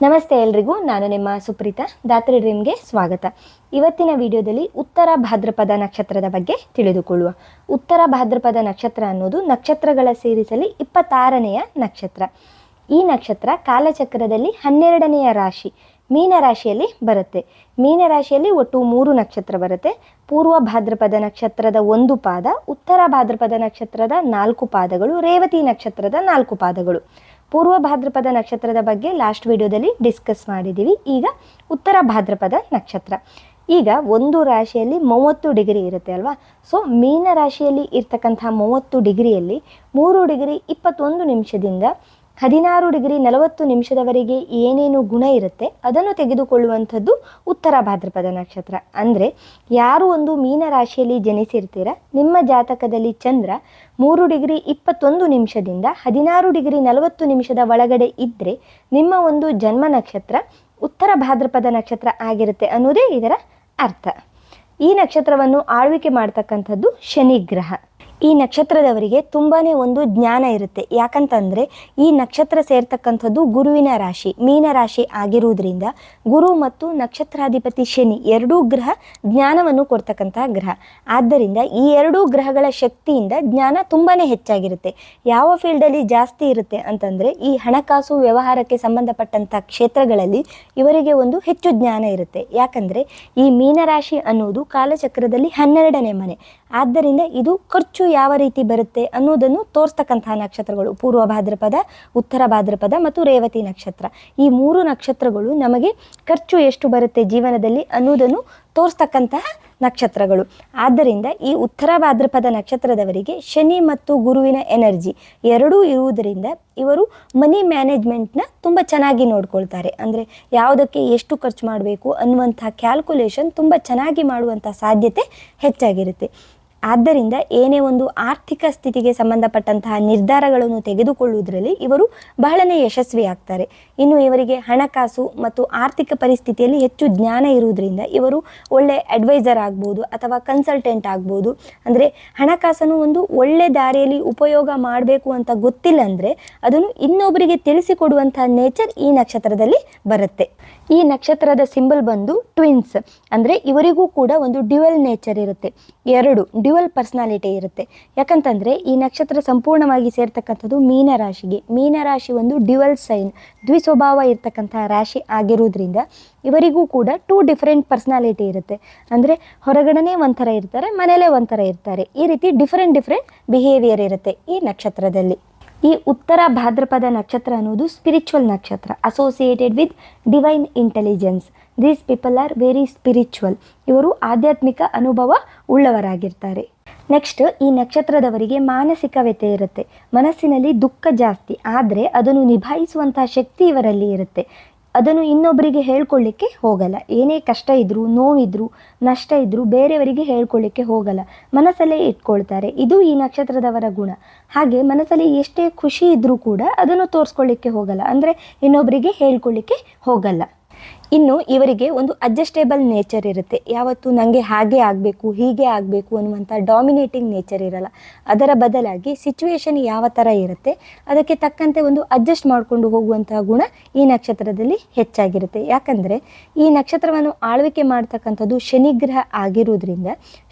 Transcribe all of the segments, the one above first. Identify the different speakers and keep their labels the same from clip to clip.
Speaker 1: ನಮಸ್ತೆ ಎಲ್ರಿಗೂ, ನಾನು ನಿಮ್ಮ ಸುಪ್ರೀತಾ. ದಾತ್ರಿ ಡ್ರೀಮ್ಗೆ ಸ್ವಾಗತ. ಇವತ್ತಿನ ವಿಡಿಯೋದಲ್ಲಿ ಉತ್ತರ ಭಾದ್ರಪದ ನಕ್ಷತ್ರದ ಬಗ್ಗೆ ತಿಳಿದುಕೊಳ್ಳುವ. ಉತ್ತರ ಭಾದ್ರಪದ ನಕ್ಷತ್ರ ಅನ್ನೋದು ನಕ್ಷತ್ರಗಳ ಸೇರಿಸಲಿ ಇಪ್ಪತ್ತಾರನೆಯ ನಕ್ಷತ್ರ. ಈ ನಕ್ಷತ್ರ ಕಾಲಚಕ್ರದಲ್ಲಿ ಹನ್ನೆರಡನೆಯ ರಾಶಿ, ಮೀನ ರಾಶಿಯಲ್ಲಿ ಬರುತ್ತೆ. ಮೀನ ರಾಶಿಯಲ್ಲಿ ಒಟ್ಟು ಮೂರು ನಕ್ಷತ್ರ ಬರುತ್ತೆ. ಪೂರ್ವ ಭಾದ್ರಪದ ನಕ್ಷತ್ರದ ಒಂದು ಪಾದ, ಉತ್ತರ ಭಾದ್ರಪದ ನಕ್ಷತ್ರದ ನಾಲ್ಕು ಪಾದಗಳು, ರೇವತಿ ನಕ್ಷತ್ರದ ನಾಲ್ಕು ಪಾದಗಳು. ಪೂರ್ವ ಭಾದ್ರಪದ ನಕ್ಷತ್ರದ ಬಗ್ಗೆ ಲಾಸ್ಟ್ ವಿಡಿಯೋದಲ್ಲಿ ಡಿಸ್ಕಸ್ ಮಾಡಿದ್ದೀವಿ ಈಗ ಉತ್ತರ ಭಾದ್ರಪದ ನಕ್ಷತ್ರ. ಈಗ ಒಂದು ರಾಶಿಯಲ್ಲಿ ಮೂವತ್ತು ಡಿಗ್ರಿ ಇರುತ್ತೆ ಅಲ್ವಾ? ಸೊ ಮೀನ ರಾಶಿಯಲ್ಲಿ ಇರ್ತಕ್ಕಂಥ ಮೂವತ್ತು ಡಿಗ್ರಿಯಲ್ಲಿ ಮೂರು ಡಿಗ್ರಿ ಇಪ್ಪತ್ತೊಂದು ನಿಮಿಷದಿಂದ ಹದಿನಾರು ಡಿಗ್ರಿ ನಲವತ್ತು ನಿಮಿಷದವರೆಗೆ ಏನೇನು ಗುಣ ಇರುತ್ತೆ ಅದನ್ನು ತೆಗೆದುಕೊಳ್ಳುವಂಥದ್ದು ಉತ್ತರ ಭಾದ್ರಪದ ನಕ್ಷತ್ರ. ಅಂದರೆ ಯಾರು ಒಂದು ಮೀನ ರಾಶಿಯಲ್ಲಿ ಜನಿಸಿರ್ತೀರ? ನಿಮ್ಮ ಜಾತಕದಲ್ಲಿ ಚಂದ್ರ ಮೂರು ಡಿಗ್ರಿ ಇಪ್ಪತ್ತೊಂದು ನಿಮಿಷದಿಂದ ಹದಿನಾರು ಡಿಗ್ರಿ ನಲವತ್ತು ನಿಮಿಷದ ಒಳಗಡೆ ಇದ್ದರೆ ನಿಮ್ಮ ಒಂದು ಜನ್ಮ ನಕ್ಷತ್ರ ಉತ್ತರ ಭಾದ್ರಪದ ನಕ್ಷತ್ರ ಆಗಿರುತ್ತೆ ಅನ್ನೋದೇ ಇದರ ಅರ್ಥ. ಈ ನಕ್ಷತ್ರವನ್ನು ಆಳ್ವಿಕೆ ಮಾಡ್ತಕ್ಕಂಥದ್ದು ಶನಿ ಗ್ರಹ. ಈ ನಕ್ಷತ್ರದವರಿಗೆ ತುಂಬಾ ಒಂದು ಜ್ಞಾನ ಇರುತ್ತೆ. ಯಾಕಂತಂದರೆ ಈ ನಕ್ಷತ್ರ ಸೇರ್ತಕ್ಕಂಥದ್ದು ಗುರುವಿನ ರಾಶಿ, ಮೀನ ರಾಶಿ ಆಗಿರುವುದರಿಂದ ಗುರು ಮತ್ತು ನಕ್ಷತ್ರಾಧಿಪತಿ ಶನಿ ಎರಡೂ ಗ್ರಹ ಜ್ಞಾನವನ್ನು ಕೊಡ್ತಕ್ಕಂತಹ ಗ್ರಹ. ಆದ್ದರಿಂದ ಈ ಎರಡೂ ಗ್ರಹಗಳ ಶಕ್ತಿಯಿಂದ ಜ್ಞಾನ ತುಂಬಾ ಹೆಚ್ಚಾಗಿರುತ್ತೆ. ಯಾವ ಫೀಲ್ಡಲ್ಲಿ ಜಾಸ್ತಿ ಇರುತ್ತೆ ಅಂತಂದರೆ ಈ ಹಣಕಾಸು ವ್ಯವಹಾರಕ್ಕೆ ಸಂಬಂಧಪಟ್ಟಂಥ ಕ್ಷೇತ್ರಗಳಲ್ಲಿ ಇವರಿಗೆ ಒಂದು ಹೆಚ್ಚು ಜ್ಞಾನ ಇರುತ್ತೆ. ಯಾಕಂದರೆ ಈ ಮೀನರಾಶಿ ಅನ್ನುವುದು ಕಾಲಚಕ್ರದಲ್ಲಿ ಹನ್ನೆರಡನೇ ಮನೆ. ಆದ್ದರಿಂದ ಇದು ಖರ್ಚು ಯಾವ ರೀತಿ ಬರುತ್ತೆ ಅನ್ನೋದನ್ನು ತೋರಿಸ್ತಕ್ಕಂತಹ ನಕ್ಷತ್ರಗಳು. ಪೂರ್ವ ಭಾದ್ರಪದ, ಉತ್ತರ ಭಾದ್ರಪದ ಮತ್ತು ರೇವತಿ ನಕ್ಷತ್ರ. ಈ ಮೂರು ನಕ್ಷತ್ರಗಳು ನಮಗೆ ಖರ್ಚು ಎಷ್ಟು ಬರುತ್ತೆ ಜೀವನದಲ್ಲಿ ಅನ್ನೋದನ್ನು ತೋರಿಸ್ತಕ್ಕಂತಹ ನಕ್ಷತ್ರಗಳು. ಆದ್ದರಿಂದ ಈ ಉತ್ತರ ಭಾದ್ರಪದ ನಕ್ಷತ್ರದವರಿಗೆ ಶನಿ ಮತ್ತು ಗುರುವಿನ ಎನರ್ಜಿ ಎರಡೂ ಇರುವುದರಿಂದ ಇವರು ಮನಿ ಮ್ಯಾನೇಜ್ಮೆಂಟ್ನ ತುಂಬ ಚೆನ್ನಾಗಿ ನೋಡ್ಕೊಳ್ತಾರೆ. ಅಂದರೆ ಯಾವುದಕ್ಕೆ ಎಷ್ಟು ಖರ್ಚು ಮಾಡಬೇಕು ಅನ್ನುವಂಥ ಕ್ಯಾಲ್ಕುಲೇಷನ್ ತುಂಬ ಚೆನ್ನಾಗಿ ಮಾಡುವಂಥ ಸಾಧ್ಯತೆ ಹೆಚ್ಚಾಗಿರುತ್ತೆ. ಆದ್ದರಿಂದ ಏನೇ ಒಂದು ಆರ್ಥಿಕ ಸ್ಥಿತಿಗೆ ಸಂಬಂಧಪಟ್ಟಂತಹ ನಿರ್ಧಾರಗಳನ್ನು ತೆಗೆದುಕೊಳ್ಳುವುದರಲ್ಲಿ ಇವರು ಬಹಳನೇ ಯಶಸ್ವಿ ಆಗ್ತಾರೆ ಇನ್ನು ಇವರಿಗೆ ಹಣಕಾಸು ಮತ್ತು ಆರ್ಥಿಕ ಪರಿಸ್ಥಿತಿಯಲ್ಲಿ ಹೆಚ್ಚು ಜ್ಞಾನ ಇರುವುದರಿಂದ ಇವರು ಒಳ್ಳೆ ಅಡ್ವೈಸರ್ ಆಗ್ಬೋದು ಅಥವಾ ಕನ್ಸಲ್ಟೆಂಟ್ ಆಗ್ಬೋದು. ಅಂದರೆ ಹಣಕಾಸನ್ನು ಒಂದು ಒಳ್ಳೆ ದಾರಿಯಲ್ಲಿ ಉಪಯೋಗ ಮಾಡಬೇಕು ಅಂತ ಗೊತ್ತಿಲ್ಲ ಅಂದರೆ ಅದನ್ನು ಇನ್ನೊಬ್ಬರಿಗೆ ತಿಳಿಸಿಕೊಡುವಂತಹ ನೇಚರ್ ಈ ನಕ್ಷತ್ರದಲ್ಲಿ ಬರುತ್ತೆ. ಈ ನಕ್ಷತ್ರದ ಸಿಂಬಲ್ ಬಂದು ಟ್ವಿನ್ಸ್ ಅಂದರೆ ಇವರಿಗೂ ಕೂಡ ಒಂದು ಡ್ಯುವೆಲ್ ನೇಚರ್ ಇರುತ್ತೆ. ಎರಡು ಡ್ಯುವೆಲ್ ಪರ್ಸ್ನಾಲಿಟಿ ಇರುತ್ತೆ. ಯಾಕಂತಂದರೆ ಈ ನಕ್ಷತ್ರ ಸಂಪೂರ್ಣವಾಗಿ ಸೇರ್ತಕ್ಕಂಥದ್ದು ಮೀನ ರಾಶಿಗೆ ಮೀನ ರಾಶಿ ಒಂದು ಡ್ಯುವೆಲ್ ಸೈನ್ ದ್ವಿಸ್ವಭಾವ ಇರ್ತಕ್ಕಂಥ ರಾಶಿ ಆಗಿರೋದ್ರಿಂದ ಇವರಿಗೂ ಕೂಡ ಟೂ ಡಿಫ್ರೆಂಟ್ ಪರ್ಸ್ನಾಲಿಟಿ ಇರುತ್ತೆ. ಅಂದರೆ ಹೊರಗಡೆನೇ ಒಂಥರ ಇರ್ತಾರೆ, ಮನೇಲೇ ಒಂಥರ ಇರ್ತಾರೆ. ಈ ರೀತಿ ಡಿಫ್ರೆಂಟ್ ಡಿಫ್ರೆಂಟ್ ಬಿಹೇವಿಯರ್ ಇರುತ್ತೆ ಈ ನಕ್ಷತ್ರದಲ್ಲಿ. ಈ ಉತ್ತರ ಭಾದ್ರಪದ ನಕ್ಷತ್ರ ಅನ್ನೋದು ಸ್ಪಿರಿಚುವಲ್ ನಕ್ಷತ್ರ associated with divine intelligence these people are very spiritual ಇವರು ಆಧ್ಯಾತ್ಮಿಕ ಅನುಭವ ಉಳ್ಳವರಾಗಿರ್ತಾರೆ. ನೆಕ್ಸ್ಟ್ ಈ ನಕ್ಷತ್ರದವರಿಗೆ ಮಾನಸಿಕ ವ್ಯತೆ ಇರುತ್ತೆ. ಮನಸ್ಸಿನಲ್ಲಿ ದುಃಖ ಜಾಸ್ತಿ, ಆದರೆ ಅದನ್ನು ನಿಭಾಯಿಸುವಂತಹ ಶಕ್ತಿ ಇವರಲ್ಲಿ ಇರುತ್ತೆ. ಅದನ್ನು ಇನ್ನೊಬ್ಬರಿಗೆ ಹೇಳ್ಕೊಳ್ಳಿಕ್ಕೆ ಹೋಗಲ್ಲ. ಏನೇ ಕಷ್ಟ ಇದ್ದರೂ ನೋವಿದ್ರು, ನಷ್ಟ ಇದ್ದರೂ ಬೇರೆಯವರಿಗೆ ಹೇಳ್ಕೊಳ್ಳಿಕ್ಕೆ ಹೋಗಲ್ಲ. ಮನಸ್ಸಲ್ಲೇ ಇಟ್ಕೊಳ್ತಾರೆ. ಇದು ಈ ನಕ್ಷತ್ರದವರ ಗುಣ. ಹಾಗೆ ಮನಸ್ಸಲ್ಲಿ ಎಷ್ಟೇ ಖುಷಿ ಇದ್ದರೂ ಕೂಡ ಅದನ್ನು ತೋರಿಸ್ಕೊಳ್ಳಿಕ್ಕೆ ಹೋಗಲ್ಲ. ಅಂದರೆ ಇನ್ನೊಬ್ಬರಿಗೆ ಹೇಳ್ಕೊಳ್ಳಿಕ್ಕೆ ಹೋಗಲ್ಲ. ಇನ್ನು ಇವರಿಗೆ ಒಂದು ಅಡ್ಜಸ್ಟೇಬಲ್ ನೇಚರ್ ಇರುತ್ತೆ. ಯಾವತ್ತು ನನಗೆ ಹಾಗೆ ಆಗಬೇಕು, ಹೀಗೆ ಆಗಬೇಕು ಅನ್ನುವಂಥ ಡಾಮಿನೇಟಿಂಗ್ ನೇಚರ್ ಇರಲ್ಲ. ಅದರ ಬದಲಾಗಿ ಸಿಚುವೇಶನ್ ಯಾವ ಥರ ಇರುತ್ತೆ, ಅದಕ್ಕೆ ತಕ್ಕಂತೆ ಒಂದು ಅಡ್ಜಸ್ಟ್ ಮಾಡಿಕೊಂಡು ಹೋಗುವಂತಹ ಗುಣ ಈ ನಕ್ಷತ್ರದಲ್ಲಿ ಹೆಚ್ಚಾಗಿರುತ್ತೆ. ಯಾಕಂದರೆ ಈ ನಕ್ಷತ್ರವನ್ನು ಆಳ್ವಿಕೆ ಮಾಡ್ತಕ್ಕಂಥದ್ದು ಶನಿಗ್ರಹ ಆಗಿರುವುದರಿಂದ,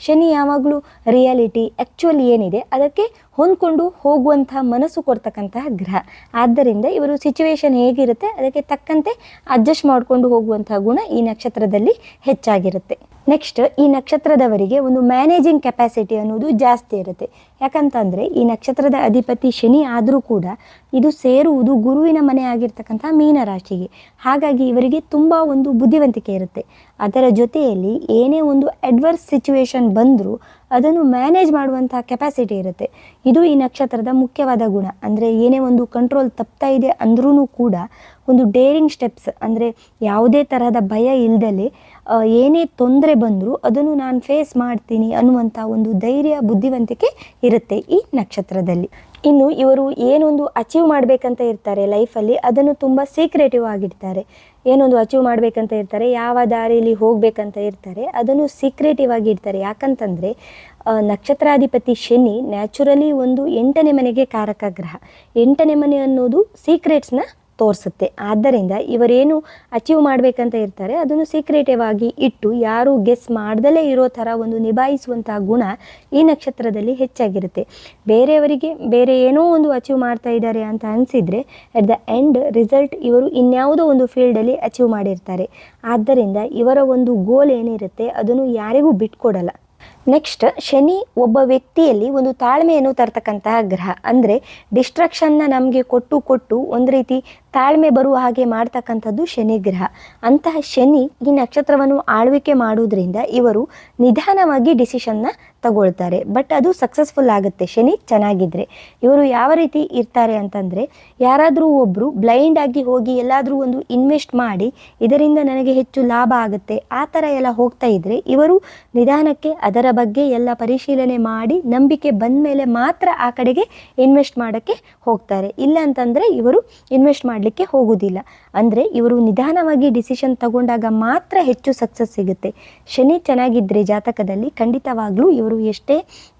Speaker 1: ಶನಿ ಯಾವಾಗಲೂ ರಿಯಾಲಿಟಿ ಆ್ಯಕ್ಚುಲಿ ಏನಿದೆ, ಅದಕ್ಕೆ ಹೊಂದ್ಕೊಂಡು ಹೋಗುವಂಥ ಮನಸ್ಸು ಕೊಡ್ತಕ್ಕಂತಹ ಗ್ರಹ. ಆದ್ದರಿಂದ ಇವರು ಸಿಚುವೇಶನ್ ಹೇಗಿರುತ್ತೆ, ಅದಕ್ಕೆ ತಕ್ಕಂತೆ ಅಡ್ಜಸ್ಟ್ ಮಾಡಿಕೊಂಡು ಹೋಗುವಂತಹ ಗುಣ ಈ ನಕ್ಷತ್ರದಲ್ಲಿ ಹೆಚ್ಚಾಗಿರುತ್ತೆ. ನೆಕ್ಸ್ಟ್ ಈ ನಕ್ಷತ್ರದವರಿಗೆ ಒಂದು ಮ್ಯಾನೇಜಿಂಗ್ ಕೆಪಾಸಿಟಿ ಅನ್ನೋದು ಜಾಸ್ತಿ ಇರುತ್ತೆ. ಯಾಕಂತಂದರೆ, ಈ ನಕ್ಷತ್ರದ ಅಧಿಪತಿ ಶನಿ ಆದರೂ ಕೂಡ ಇದು ಸೇರುವುದು ಗುರುವಿನ ಮನೆ ಆಗಿರ್ತಕ್ಕಂಥ ಮೀನ ರಾಶಿಗೆ ಹಾಗಾಗಿ ಇವರಿಗೆ ತುಂಬ ಒಂದು ಬುದ್ಧಿವಂತಿಕೆ ಇರುತ್ತೆ. ಅದರ ಜೊತೆಯಲ್ಲಿ ಏನೇ ಒಂದು ಅಡ್ವರ್ಸ್ ಸಿಚುವೇಶನ್ ಬಂದರೂ ಅದನ್ನು ಮ್ಯಾನೇಜ್ ಮಾಡುವಂಥ ಕೆಪಾಸಿಟಿ ಇರುತ್ತೆ. ಇದು ಈ ನಕ್ಷತ್ರದ ಮುಖ್ಯವಾದ ಗುಣ. ಅಂದರೆ ಏನೇ ಒಂದು ಕಂಟ್ರೋಲ್ ತಪ್ತಾ ಇದೆ ಅಂದ್ರೂ ಕೂಡ ಒಂದು ಡೇರಿಂಗ್ ಸ್ಟೆಪ್ಸ್ ಅಂದರೆ ಯಾವುದೇ ತರಹದ ಭಯ ಇಲ್ಲದಲೇ ಏನೇ ತೊಂದರೆ ಬಂದರೂ ಅದನ್ನು ನಾನು ಫೇಸ್ ಮಾಡ್ತೀನಿ ಅನ್ನುವಂಥ ಒಂದು ಧೈರ್ಯ, ಬುದ್ಧಿವಂತಿಕೆ ಇರುತ್ತೆ ಈ ನಕ್ಷತ್ರದಲ್ಲಿ. ಇನ್ನು ಇವರು ಏನೊಂದು ಅಚೀವ್ ಮಾಡಬೇಕಂತ ಇರ್ತಾರೆ ಲೈಫಲ್ಲಿ ಅದನ್ನು ತುಂಬ ಸೀಕ್ರೆಟಿವ್ ಆಗಿರ್ತಾರೆ ಏನೊಂದು ಅಚೀವ್ ಮಾಡಬೇಕಂತ ಇರ್ತಾರೆ, ಯಾವ ದಾರಿಯಲ್ಲಿ ಹೋಗಬೇಕಂತ ಇರ್ತಾರೆ, ಅದನ್ನು ಸೀಕ್ರೆಟಿವ್ ಆಗಿ ಇಡ್ತಾರೆ. ಯಾಕಂತಂದರೆ ನಕ್ಷತ್ರಾಧಿಪತಿ ಶನಿ ನ್ಯಾಚುರಲಿ ಒಂದು ಎಂಟನೇ ಮನೆಗೆ ಕಾರಕ ಗ್ರಹ. ಎಂಟನೇ ಮನೆ ಅನ್ನೋದು ಸೀಕ್ರೆಟ್ಸ್ನ ತೋರಿಸುತ್ತೆ. ಆದ್ದರಿಂದ ಇವರೇನು ಅಚೀವ್ ಮಾಡಬೇಕಂತ ಇರ್ತಾರೆ, ಅದನ್ನು ಸೀಕ್ರೆಟಿವ್ ಆಗಿ ಇಟ್ಟು ಯಾರು ಗೆಸ್ ಮಾಡ್ದಲೇ ಇರೋ ಥರ ಒಂದು ನಿಭಾಯಿಸುವಂತಹ ಗುಣ ಈ ನಕ್ಷತ್ರದಲ್ಲಿ ಹೆಚ್ಚಾಗಿರುತ್ತೆ. ಬೇರೆಯವರಿಗೆ ಬೇರೆ ಏನೋ ಒಂದು ಅಚೀವ್ ಮಾಡ್ತಾ ಇದ್ದಾರೆ ಅಂತ ಅನಿಸಿದರೆ ಎಟ್ ದ ಎಂಡ್ ರಿಸಲ್ಟ್ ಇವರು ಇನ್ಯಾವುದೋ ಒಂದು ಫೀಲ್ಡಲ್ಲಿ ಅಚೀವ್ ಮಾಡಿರ್ತಾರೆ. ಆದ್ದರಿಂದ ಇವರ ಒಂದು ಗೋಲ್ ಏನಿರುತ್ತೆ, ಅದನ್ನು ಯಾರಿಗೂ ಬಿಟ್ಕೊಡಲ್ಲ. ನೆಕ್ಸ್ಟ್ ಶನಿ ಒಬ್ಬ ವ್ಯಕ್ತಿಯಲ್ಲಿ ಒಂದು ತಾಳ್ಮೆಯನ್ನು ತರ್ತಕ್ಕಂತಹ ಗ್ರಹ. ಅಂದರೆ ಡಿಸ್ಟ್ರಕ್ಷನ್ನ ನಮಗೆ ಕೊಟ್ಟು ಕೊಟ್ಟು ಒಂದು ರೀತಿ ತಾಳ್ಮೆ ಬರುವ ಹಾಗೆ ಮಾಡ್ತಕ್ಕಂಥದ್ದು ಶನಿ ಗ್ರಹ. ಅಂತಹ ಶನಿ ಈ ನಕ್ಷತ್ರವನ್ನು ಆಳ್ವಿಕೆ ಮಾಡುವುದರಿಂದ ಇವರು ನಿಧಾನವಾಗಿ ಡಿಸಿಷನ್ನ ತಗೊಳ್ತಾರೆ. ಬಟ್ ಅದು ಸಕ್ಸಸ್ಫುಲ್ ಆಗುತ್ತೆ ಶನಿ ಚೆನ್ನಾಗಿದ್ರೆ. ಇವರು ಯಾವ ರೀತಿ ಇರ್ತಾರೆ ಅಂತಂದರೆ ಯಾರಾದರೂ ಒಬ್ಬರು ಬ್ಲೈಂಡ್ ಆಗಿ ಹೋಗಿ ಎಲ್ಲಾದರೂ ಒಂದು ಇನ್ವೆಸ್ಟ್ ಮಾಡಿ ಇದರಿಂದ ನನಗೆ ಹೆಚ್ಚು ಲಾಭ ಆಗುತ್ತೆ, ಆ ಥರ ಎಲ್ಲ ಹೋಗ್ತಾ ಇದ್ದರೆ ಇವರು ನಿಧಾನಕ್ಕೆ ಅದರ ಬಗ್ಗೆ ಎಲ್ಲ ಪರಿಶೀಲನೆ ಮಾಡಿ ನಂಬಿಕೆ ಬಂದ ಮೇಲೆ ಮಾತ್ರ ಆ ಕಡೆಗೆ ಇನ್ವೆಸ್ಟ್ ಮಾಡೋಕ್ಕೆ ಹೋಗ್ತಾರೆ. ಇಲ್ಲ ಅಂತಂದರೆ ಇವರು ಇನ್ವೆಸ್ಟ್ ಮಾಡಲಿಕ್ಕೆ ಹೋಗುವುದಿಲ್ಲ ಅಂದರೆ ಇವರು ನಿಧಾನವಾಗಿ ಡಿಸಿಷನ್ ತಗೊಂಡಾಗ ಮಾತ್ರ ಹೆಚ್ಚು ಸಕ್ಸಸ್ ಸಿಗುತ್ತೆ. ಶನಿ ಚೆನ್ನಾಗಿದ್ದರೆ ಜಾತಕದಲ್ಲಿ ಖಂಡಿತವಾಗ್ಲೂ ಇವರು ಎಷ್ಟೇ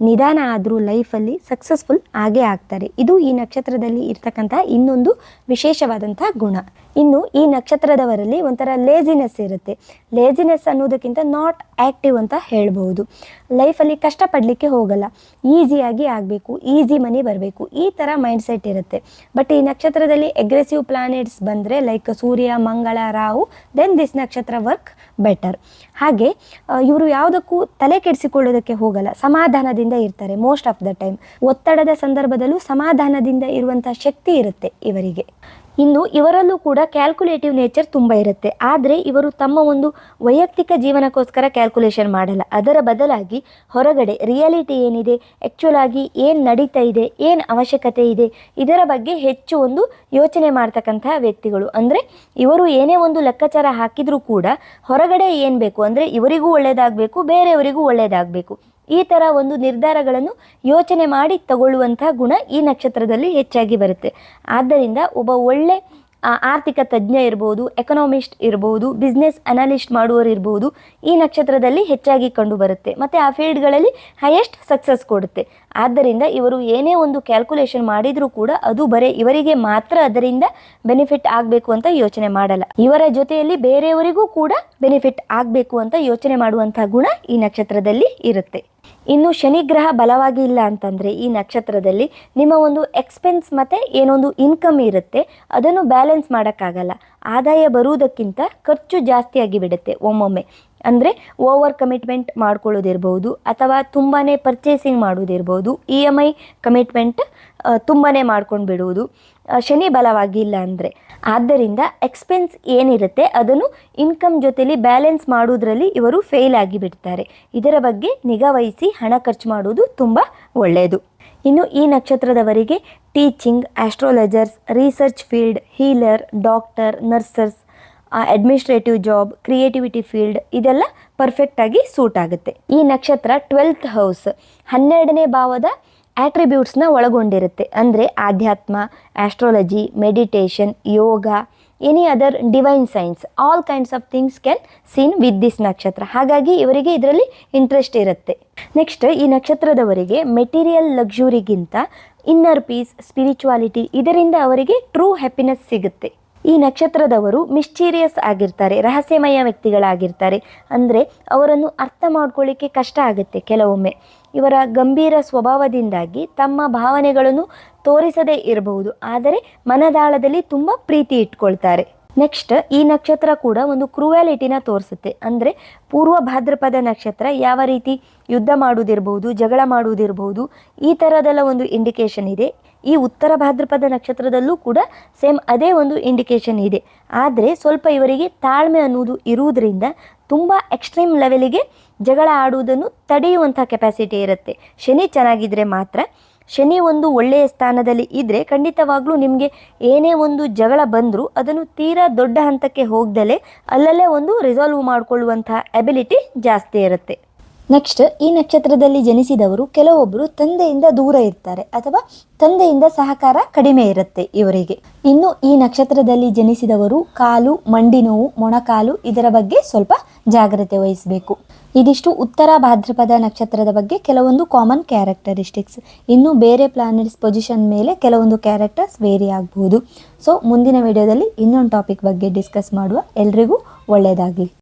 Speaker 1: ನಿಧಾನ ಆದರೂ ಲೈಫಲ್ಲಿ ಸಕ್ಸಸ್ಫುಲ್ ಆಗೇ ಆಗ್ತಾರೆ. ಇದು ಈ ನಕ್ಷತ್ರದಲ್ಲಿ ಇರ್ತಕ್ಕಂಥ ಇನ್ನೊಂದು ವಿಶೇಷವಾದಂಥ ಗುಣ. ಇನ್ನು ಈ ನಕ್ಷತ್ರದವರಲ್ಲಿ ಒಂಥರ ಲೇಜಿನೆಸ್ ಇರುತ್ತೆ. ಲೇಜಿನೆಸ್ ಅನ್ನೋದಕ್ಕಿಂತ ನಾಟ್ ಆ್ಯಕ್ಟಿವ್ ಅಂತ ಹೇಳ್ಬೋದು ಲೈಫಲ್ಲಿ ಕಷ್ಟಪಡಲಿಕ್ಕೆ ಹೋಗಲ್ಲ. ಈಸಿಯಾಗಿ ಆಗಬೇಕು ಈಸಿ ಮನಿ ಬರಬೇಕು, ಈ ಥರ ಮೈಂಡ್ ಸೆಟ್ ಇರುತ್ತೆ. ಬಟ್ ಈ ನಕ್ಷತ್ರದಲ್ಲಿ ಎಗ್ರೆಸಿವ್ ಪ್ಲಾನೆಟ್ಸ್ ಬಂದರೆ like Surya, Mangala, Rahu then this ನಕ್ಷತ್ರ ವರ್ಕ್ ಬೆಟರ್ ಹಾಗೆ ಇವರು ಯಾವುದಕ್ಕೂ ತಲೆ ಕೆಡಿಸಿಕೊಳ್ಳೋದಕ್ಕೆ ಹೋಗಲ್ಲ. ಸಮಾಧಾನದಿಂದ ಇರ್ತಾರೆ ಮೋಸ್ಟ್ ಆಫ್ ದ ಟೈಮ್ ಒತ್ತಡದ ಸಂದರ್ಭದಲ್ಲೂ ಸಮಾಧಾನದಿಂದ ಇರುವಂಥ ಶಕ್ತಿ ಇರುತ್ತೆ ಇವರಿಗೆ. ಇನ್ನು ಇವರಲ್ಲೂ ಕೂಡ ಕ್ಯಾಲ್ಕುಲೇಟಿವ್ ನೇಚರ್ ತುಂಬ ಇರುತ್ತೆ. ಆದರೆ ಇವರು ತಮ್ಮ ಒಂದು ವೈಯಕ್ತಿಕ ಜೀವನಕ್ಕೋಸ್ಕರ ಕ್ಯಾಲ್ಕುಲೇಷನ್ ಮಾಡಲ್ಲ. ಅದರ ಬದಲಾಗಿ ಹೊರಗಡೆ ರಿಯಾಲಿಟಿ ಏನಿದೆ ಆ್ಯಕ್ಚುಲ್ ಆಗಿ ಏನು ನಡೀತಾ ಇದೆ, ಏನು ಅವಶ್ಯಕತೆ ಇದೆ, ಇದರ ಬಗ್ಗೆ ಹೆಚ್ಚು ಒಂದು ಯೋಚನೆ ಮಾಡ್ತಕ್ಕಂತಹ ವ್ಯಕ್ತಿಗಳು. ಅಂದರೆ ಇವರು ಏನೇ ಒಂದು ಲೆಕ್ಕಾಚಾರ ಹಾಕಿದರೂ ಕೂಡ ಹೊರಗಡೆ ಏನು ಬೇಕು? ಅಂದರೆ ಇವರಿಗೂ ಒಳ್ಳೆಯದಾಗಬೇಕು ಬೇರೆಯವರಿಗೂ ಒಳ್ಳೆಯದಾಗಬೇಕು ಈ ಥರ ಒಂದು ನಿರ್ಧಾರಗಳನ್ನು ಯೋಚನೆ ಮಾಡಿ ತಗೊಳ್ಳುವಂತಹ ಗುಣ ಈ ನಕ್ಷತ್ರದಲ್ಲಿ ಹೆಚ್ಚಾಗಿ ಬರುತ್ತೆ. ಆದ್ದರಿಂದ ಒಬ್ಬ ಒಳ್ಳೆ ಆರ್ಥಿಕ ತಜ್ಞ ಇರ್ಬೋದು ಎಕನಾಮಿಸ್ಟ್ ಇರ್ಬೋದು ಬಿಸ್ನೆಸ್ ಅನಾಲಿಸ್ಟ್ ಮಾಡುವವರು ಇರ್ಬೋದು ಈ ನಕ್ಷತ್ರದಲ್ಲಿ ಹೆಚ್ಚಾಗಿ ಕಂಡು ಬರುತ್ತೆ. ಮತ್ತು ಆ ಫೀಲ್ಡ್ಗಳಲ್ಲಿ ಹೈಯೆಸ್ಟ್ ಸಕ್ಸಸ್ ಕೊಡುತ್ತೆ. ಆದ್ದರಿಂದ ಇವರು ಏನೇ ಒಂದು ಕ್ಯಾಲ್ಕುಲೇಷನ್ ಮಾಡಿದರೂ ಕೂಡ ಅದು ಬರೀ ಇವರಿಗೆ ಮಾತ್ರ ಅದರಿಂದ ಬೆನಿಫಿಟ್ ಆಗಬೇಕು ಅಂತ ಯೋಚನೆ ಮಾಡಲ್ಲ. ಇವರ ಜೊತೆಯಲ್ಲಿ ಬೇರೆಯವರಿಗೂ ಕೂಡ ಬೆನಿಫಿಟ್ ಆಗಬೇಕು ಅಂತ ಯೋಚನೆ ಮಾಡುವಂತಹ ಗುಣ ಈ ನಕ್ಷತ್ರದಲ್ಲಿ ಇರುತ್ತೆ. ಇನ್ನು ಶನಿಗ್ರಹ ಬಲವಾಗಿ ಇಲ್ಲ ಅಂತಂದರೆ ಈ ನಕ್ಷತ್ರದಲ್ಲಿ ನಿಮ್ಮ ಒಂದು ಎಕ್ಸ್ಪೆನ್ಸ್ ಮತ್ತು ಏನೊಂದು ಇನ್ಕಮ್ ಇರುತ್ತೆ, ಅದನ್ನು ಬ್ಯಾಲೆನ್ಸ್ ಮಾಡೋಕ್ಕಾಗಲ್ಲ. ಆದಾಯ ಬರುವುದಕ್ಕಿಂತ ಖರ್ಚು ಜಾಸ್ತಿಯಾಗಿ ಬಿಡುತ್ತೆ ಒಮ್ಮೊಮ್ಮೆ. ಅಂದರೆ ಓವರ್ ಕಮಿಟ್ಮೆಂಟ್ ಮಾಡ್ಕೊಳ್ಳೋದಿರ್ಬೋದು, ಅಥವಾ ತುಂಬಾ ಪರ್ಚೇಸಿಂಗ್ ಮಾಡೋದಿರ್ಬೋದು ಇ ಎಂ ಐ ಕಮಿಟ್ಮೆಂಟ್ ತುಂಬಾ ಮಾಡ್ಕೊಂಡು ಬಿಡುವುದು ಶನಿ ಬಲವಾಗಿಲ್ಲ ಅಂದರೆ. ಆದ್ದರಿಂದ ಎಕ್ಸ್ಪೆನ್ಸ್ ಏನಿರುತ್ತೆ ಅದನ್ನು ಇನ್ಕಮ್ ಜೊತೆಲಿ ಬ್ಯಾಲೆನ್ಸ್ ಮಾಡೋದ್ರಲ್ಲಿ ಇವರು ಫೇಲ್ ಆಗಿಬಿಡ್ತಾರೆ. ಇದರ ಬಗ್ಗೆ ನಿಗಾ ವಹಿಸಿ ಹಣ ಖರ್ಚು ಮಾಡುವುದು ತುಂಬ ಒಳ್ಳೆಯದು ಇನ್ನು ಈ ನಕ್ಷತ್ರದವರಿಗೆ teaching astrologers research field healer doctor nurses administrative job creativity field ಇದೆಲ್ಲ ಪರ್ಫೆಕ್ಟಾಗಿ ಸೂಟ್ ಆಗುತ್ತೆ. ಈ ನಕ್ಷತ್ರ ಟ್ವೆಲ್ತ್ ಹೌಸ್ ಹನ್ನೆರಡನೇ ಭಾವದ ಆಟ್ರಿಬ್ಯೂಟ್ಸ್ನ ಒಳಗೊಂಡಿರುತ್ತೆ. ಅಂದರೆ ಆಧ್ಯಾತ್ಮ astrology meditation yoga any other divine science all kinds of things can seen with this ನಕ್ಷತ್ರ ಹಾಗಾಗಿ ಇವರಿಗೆ ಇದರಲ್ಲಿ ಇಂಟ್ರೆಸ್ಟ್ ಇರುತ್ತೆ. ನೆಕ್ಸ್ಟ್ ಈ ನಕ್ಷತ್ರದವರಿಗೆ ಮೆಟೀರಿಯಲ್ ಲಕ್ಸುರಿಗಿಂತ ಇನ್ನರ್ ಪೀಸ್ ಸ್ಪಿರಿಚುವಾಲಿಟಿ ಇದರಿಂದ ಅವರಿಗೆ ಟ್ರೂ ಹ್ಯಾಪಿನೆಸ್ ಸಿಗುತ್ತೆ. ಈ ನಕ್ಷತ್ರದವರು ಮಿಸ್ಟೀರಿಯಸ್ ಆಗಿರ್ತಾರೆ, ರಹಸ್ಯಮಯ ವ್ಯಕ್ತಿಗಳಾಗಿರ್ತಾರೆ. ಅಂದರೆ ಅವರನ್ನು ಅರ್ಥ ಮಾಡ್ಕೊಳ್ಳಿಕ್ಕೆ ಕಷ್ಟ ಆಗುತ್ತೆ ಕೆಲವೊಮ್ಮೆ. ಇವರ ಗಂಭೀರ ಸ್ವಭಾವದಿಂದಾಗಿ ತಮ್ಮ ಭಾವನೆಗಳನ್ನು ತೋರಿಸದೇ ಇರಬಹುದು. ಆದರೆ ಮನದಾಳದಲ್ಲಿ ತುಂಬ ಪ್ರೀತಿ ಇಟ್ಕೊಳ್ತಾರೆ. ನೆಕ್ಸ್ಟ್ ಈ ನಕ್ಷತ್ರ ಕೂಡ ಒಂದು ಕ್ರೂಯಾಲಿಟಿನ ತೋರಿಸುತ್ತೆ. ಅಂದರೆ ಪೂರ್ವ ಭಾದ್ರಪದ ನಕ್ಷತ್ರ ಯಾವ ರೀತಿ ಯುದ್ಧ ಮಾಡುವುದಿರ್ಬೋದು ಜಗಳ ಮಾಡುವುದಿರ್ಬೋದು ಈ ಥರದೆಲ್ಲ ಒಂದು ಇಂಡಿಕೇಶನ್ ಇದೆ. ಈ ಉತ್ತರ ಭಾದ್ರಪದ ನಕ್ಷತ್ರದಲ್ಲೂ ಕೂಡ ಸೇಮ್ ಅದೇ ಒಂದು ಇಂಡಿಕೇಶನ್ ಇದೆ. ಆದರೆ ಸ್ವಲ್ಪ ಇವರಿಗೆ ತಾಳ್ಮೆ ಅನ್ನೋದು ಇರುವುದರಿಂದ ತುಂಬ ಎಕ್ಸ್ಟ್ರೀಮ್ ಲೆವೆಲಿಗೆ ಜಗಳ ಆಡುವುದನ್ನು ತಡೆಯುವಂಥ ಕೆಪಾಸಿಟಿ ಇರುತ್ತೆ. ಶನಿ ಚೆನ್ನಾಗಿದ್ದರೆ ಮಾತ್ರ ಶನಿ ಒಂದು ಒಳ್ಳೆಯ ಸ್ಥಾನದಲ್ಲಿ ಇದ್ದರೆ ಖಂಡಿತವಾಗ್ಲೂ ನಿಮಗೆ ಏನೇ ಒಂದು ಜಗಳ ಬಂದರೂ ಅದನ್ನು ತೀರಾ ದೊಡ್ಡ ಹಂತಕ್ಕೆ ಹೋಗ್ದಲೇ ಅಲ್ಲಲ್ಲೇ ಒಂದು ರಿಸಾಲ್ವ್ ಮಾಡಿಕೊಳ್ಳುವಂಥ ಎಬಿಲಿಟಿ ಜಾಸ್ತಿ ಇರುತ್ತೆ. ನೆಕ್ಸ್ಟ್ ಈ ನಕ್ಷತ್ರದಲ್ಲಿ ಜನಿಸಿದವರು ಕೆಲವೊಬ್ಬರು ತಂದೆಯಿಂದ ದೂರ ಇರ್ತಾರೆ ಅಥವಾ ತಂದೆಯಿಂದ ಸಹಕಾರ ಕಡಿಮೆ ಇರುತ್ತೆ ಇವರಿಗೆ. ಇನ್ನು ಈ ನಕ್ಷತ್ರದಲ್ಲಿ ಜನಿಸಿದವರು ಕಾಲು, ಮಂಡಿ ನೋವು, ಮೊಣಕಾಲು ಇದರ ಬಗ್ಗೆ ಸ್ವಲ್ಪ ಜಾಗ್ರತೆ ವಹಿಸಬೇಕು. ಇದಿಷ್ಟು ಉತ್ತರ ಭಾದ್ರಪದ ನಕ್ಷತ್ರದ ಬಗ್ಗೆ ಕೆಲವೊಂದು ಕಾಮನ್ ಕ್ಯಾರೆಕ್ಟರಿಸ್ಟಿಕ್ಸ್ ಇನ್ನು ಬೇರೆ ಪ್ಲಾನೆಟ್ಸ್ ಪೊಸಿಷನ್ ಮೇಲೆ ಕೆಲವೊಂದು ಕ್ಯಾರೆಕ್ಟರ್ಸ್ ವೇರಿ ಆಗಬಹುದು ಸೊ ಮುಂದಿನ ವಿಡಿಯೋದಲ್ಲಿ ಇನ್ನೊಂದು ಟಾಪಿಕ್ ಬಗ್ಗೆ ಡಿಸ್ಕಸ್ ಮಾಡುವ ಎಲ್ರಿಗೂ ಒಳ್ಳೆಯದಾಗಲಿ.